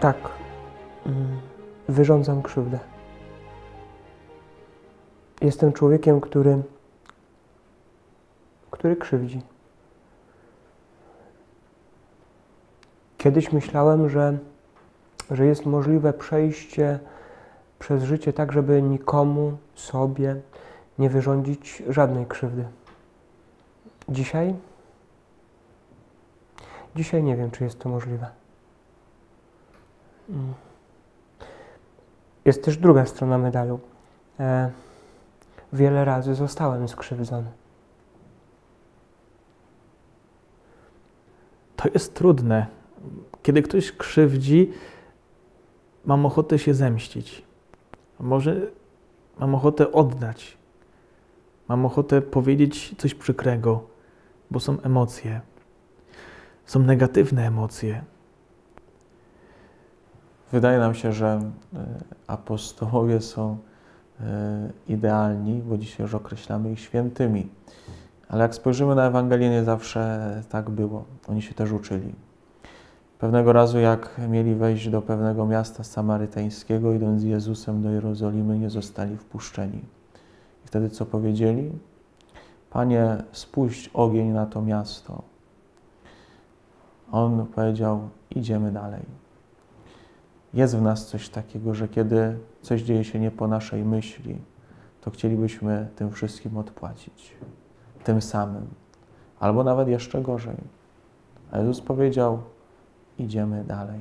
Tak, mm, wyrządzam krzywdę. Jestem człowiekiem, który, który krzywdzi. Kiedyś myślałem, że, że jest możliwe przejście przez życie tak, żeby nikomu, sobie nie wyrządzić żadnej krzywdy. Dzisiaj? Dzisiaj nie wiem, czy jest to możliwe. Jest też druga strona medalu. E, wiele razy zostałem skrzywdzony. To jest trudne. Kiedy ktoś krzywdzi, mam ochotę się zemścić. Może mam ochotę oddać. Mam ochotę powiedzieć coś przykrego, bo są emocje. Są negatywne emocje. Wydaje nam się, że e, apostołowie są e, idealni, bo dzisiaj już określamy ich świętymi. Ale jak spojrzymy na Ewangelię, nie zawsze tak było. Oni się też uczyli. Pewnego razu, jak mieli wejść do pewnego miasta samarytańskiego, idąc z Jezusem do Jerozolimy, nie zostali wpuszczeni. I wtedy co powiedzieli? Panie, spuść ogień na to miasto. On powiedział: Idziemy dalej. Jest w nas coś takiego, że kiedy coś dzieje się nie po naszej myśli, to chcielibyśmy tym wszystkim odpłacić. Tym samym. Albo nawet jeszcze gorzej. A Jezus powiedział: Idziemy dalej.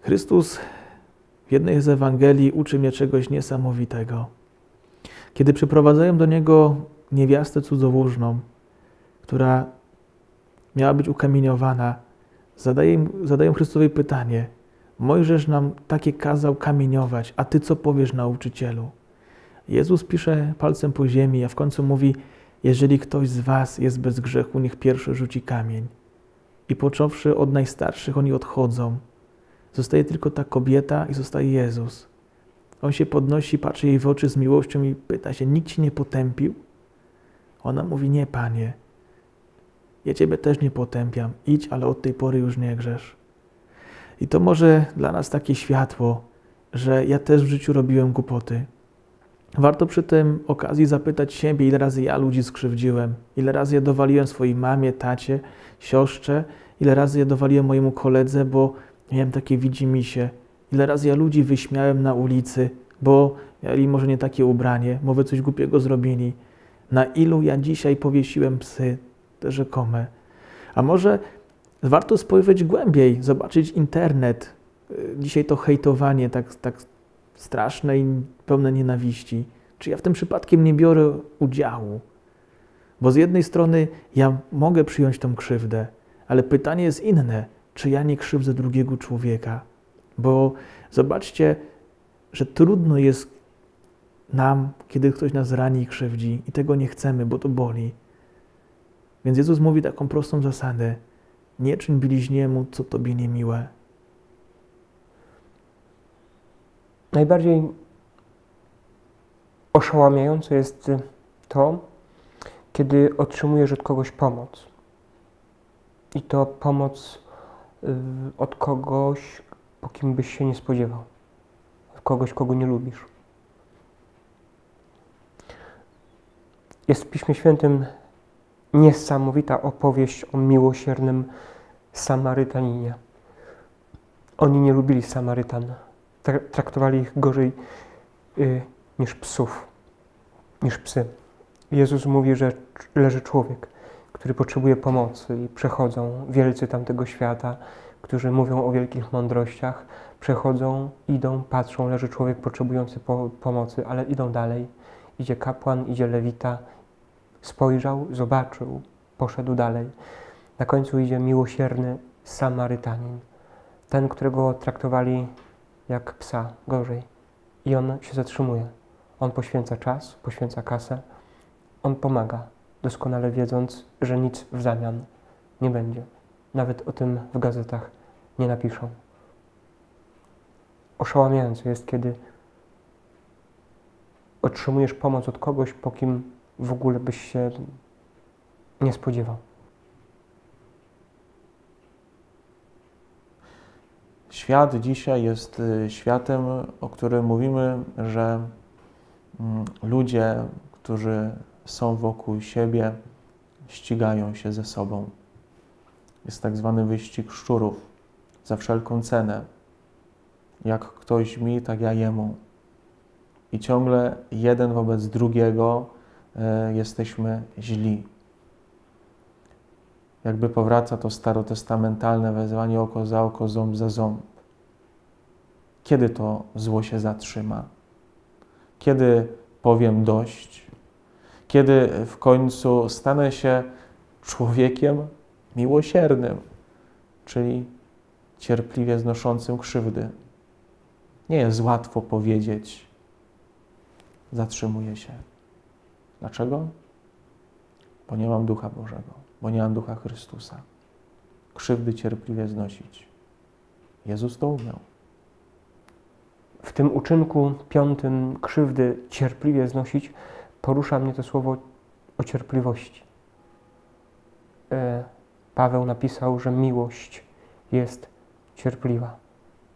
Chrystus w jednej z Ewangelii uczy mnie czegoś niesamowitego. Kiedy przyprowadzają do Niego niewiastę cudzołóżną, która miała być ukamieniowana, zadają, zadają Chrystusowi pytanie: Mojżesz nam takie kazał kamieniować, a ty co powiesz nauczycielu? Jezus pisze palcem po ziemi, a w końcu mówi: Jeżeli ktoś z was jest bez grzechu, niech pierwszy rzuci kamień. I począwszy od najstarszych, oni odchodzą. Zostaje tylko ta kobieta i zostaje Jezus. On się podnosi, patrzy jej w oczy z miłością i pyta się: Nikt ci nie potępił? Ona mówi: Nie, panie. Ja ciebie też nie potępiam. Idź, ale od tej pory już nie grzesz. I to może dla nas takie światło, że ja też w życiu robiłem głupoty. Warto przy tym okazji zapytać siebie, ile razy ja ludzi skrzywdziłem, ile razy ja dowaliłem swojej mamie, tacie, siostrze, ile razy ja dowaliłem mojemu koledze, bo miałem takie widzimisię, ile razy ja ludzi wyśmiałem na ulicy, bo mieli może nie takie ubranie, może coś głupiego zrobili. Na ilu ja dzisiaj powiesiłem psy, te rzekome. A może warto spojrzeć głębiej, zobaczyć internet. Dzisiaj to hejtowanie tak, tak straszne i pełne nienawiści. Czy ja w tym przypadkiem nie biorę udziału? Bo z jednej strony ja mogę przyjąć tą krzywdę, ale pytanie jest inne, czy ja nie krzywdzę drugiego człowieka? Bo zobaczcie, że trudno jest nam, kiedy ktoś nas rani i krzywdzi i tego nie chcemy, bo to boli. Więc Jezus mówi taką prostą zasadę: nie czyń bliźniemu, co tobie niemiłe. Najbardziej oszałamiające jest to, kiedy otrzymujesz od kogoś pomoc. I to pomoc od kogoś, po kim byś się nie spodziewał. Od kogoś, kogo nie lubisz. Jest w Piśmie Świętym niesamowita opowieść o miłosiernym Samarytaninie. Oni nie lubili Samarytan. Traktowali ich gorzej y, niż psów, niż psy. Jezus mówi, że leży człowiek, który potrzebuje pomocy i przechodzą wielcy tamtego świata, którzy mówią o wielkich mądrościach, przechodzą, idą, patrzą, leży człowiek potrzebujący po pomocy, ale idą dalej. Idzie kapłan, idzie lewita, spojrzał, zobaczył, poszedł dalej. Na końcu idzie miłosierny Samarytanin, ten, którego traktowali jak psa, gorzej. I on się zatrzymuje. On poświęca czas, poświęca kasę, on pomaga, doskonale wiedząc, że nic w zamian nie będzie. Nawet o tym w gazetach nie napiszą. Oszałamiające jest, kiedy otrzymujesz pomoc od kogoś, po kim w ogóle byś się nie spodziewał. Świat dzisiaj jest y, światem, o którym mówimy, że mm, ludzie, którzy są wokół siebie, ścigają się ze sobą. Jest tak zwany wyścig szczurów za wszelką cenę. Jak ktoś mi, tak ja jemu. I ciągle jeden wobec drugiego jesteśmy źli. Jakby powraca to starotestamentalne wezwanie oko za oko, ząb za ząb. Kiedy to zło się zatrzyma? Kiedy powiem dość? Kiedy w końcu stanę się człowiekiem miłosiernym, czyli cierpliwie znoszącym krzywdy? Nie jest łatwo powiedzieć, zatrzymuję się. Dlaczego? Bo nie mam Ducha Bożego, bo nie mam Ducha Chrystusa. Krzywdy cierpliwie znosić. Jezus to umiał. W tym uczynku piątym krzywdy cierpliwie znosić porusza mnie to słowo o cierpliwości. E, Paweł napisał, że miłość jest cierpliwa.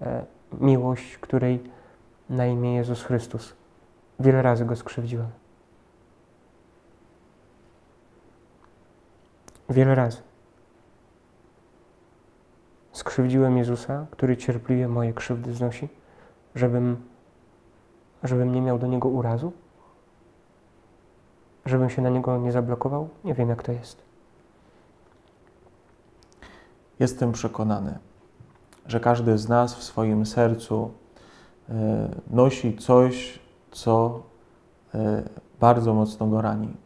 E, miłość, której na imię Jezus Chrystus. Wiele razy go skrzywdziłem. Wiele razy. Skrzywdziłem Jezusa, który cierpliwie moje krzywdy znosi, żebym, żebym nie miał do Niego urazu? Żebym się na Niego nie zablokował? Nie wiem, jak to jest. Jestem przekonany, że każdy z nas w swoim sercu e, nosi coś, co e, bardzo mocno go rani,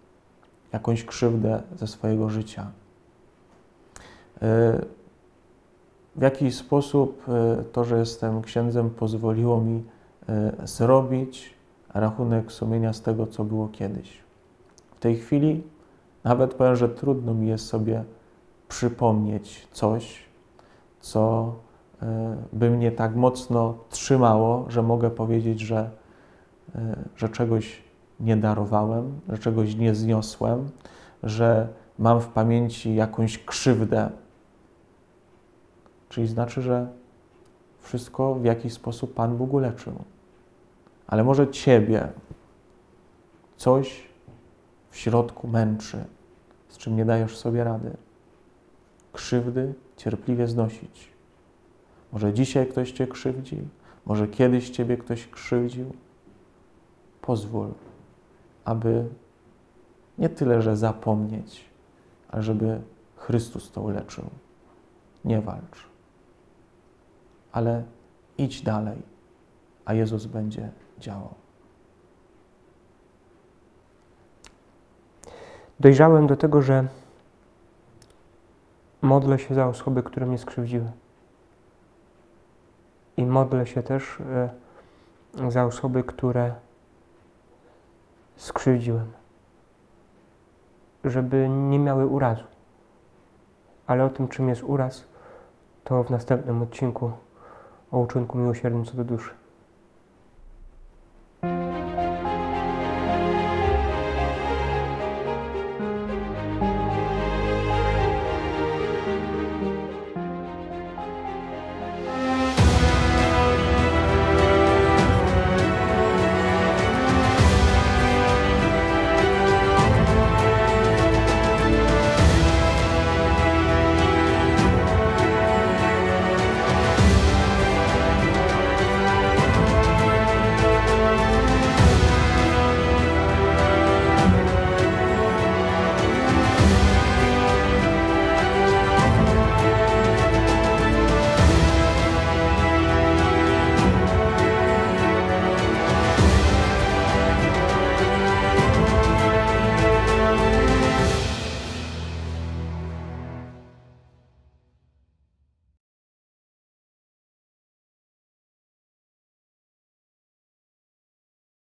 jakąś krzywdę ze swojego życia. E, w jakiś sposób to, że jestem księdzem, pozwoliło mi zrobić rachunek sumienia z tego, co było kiedyś. W tej chwili nawet powiem, że trudno mi jest sobie przypomnieć coś, co by mnie tak mocno trzymało, że mogę powiedzieć, że, że czegoś nie darowałem, że czegoś nie zniosłem, że mam w pamięci jakąś krzywdę. Czyli znaczy, że wszystko w jakiś sposób Pan Bóg uleczył. Ale może Ciebie coś w środku męczy, z czym nie dajesz sobie rady. Krzywdy cierpliwie znosić. Może dzisiaj ktoś Cię krzywdzi, może kiedyś Ciebie ktoś krzywdził. Pozwól, aby nie tyle, że zapomnieć, ale żeby Chrystus to uleczył. Nie walcz, ale idź dalej, a Jezus będzie działał. Dojrzałem do tego, że modlę się za osoby, które mnie skrzywdziły. I modlę się też e, za osoby, które skrzywdziłem, żeby nie miały urazu. Ale o tym, czym jest uraz, to w następnym odcinku o uczynku miłosiernym co do duszy.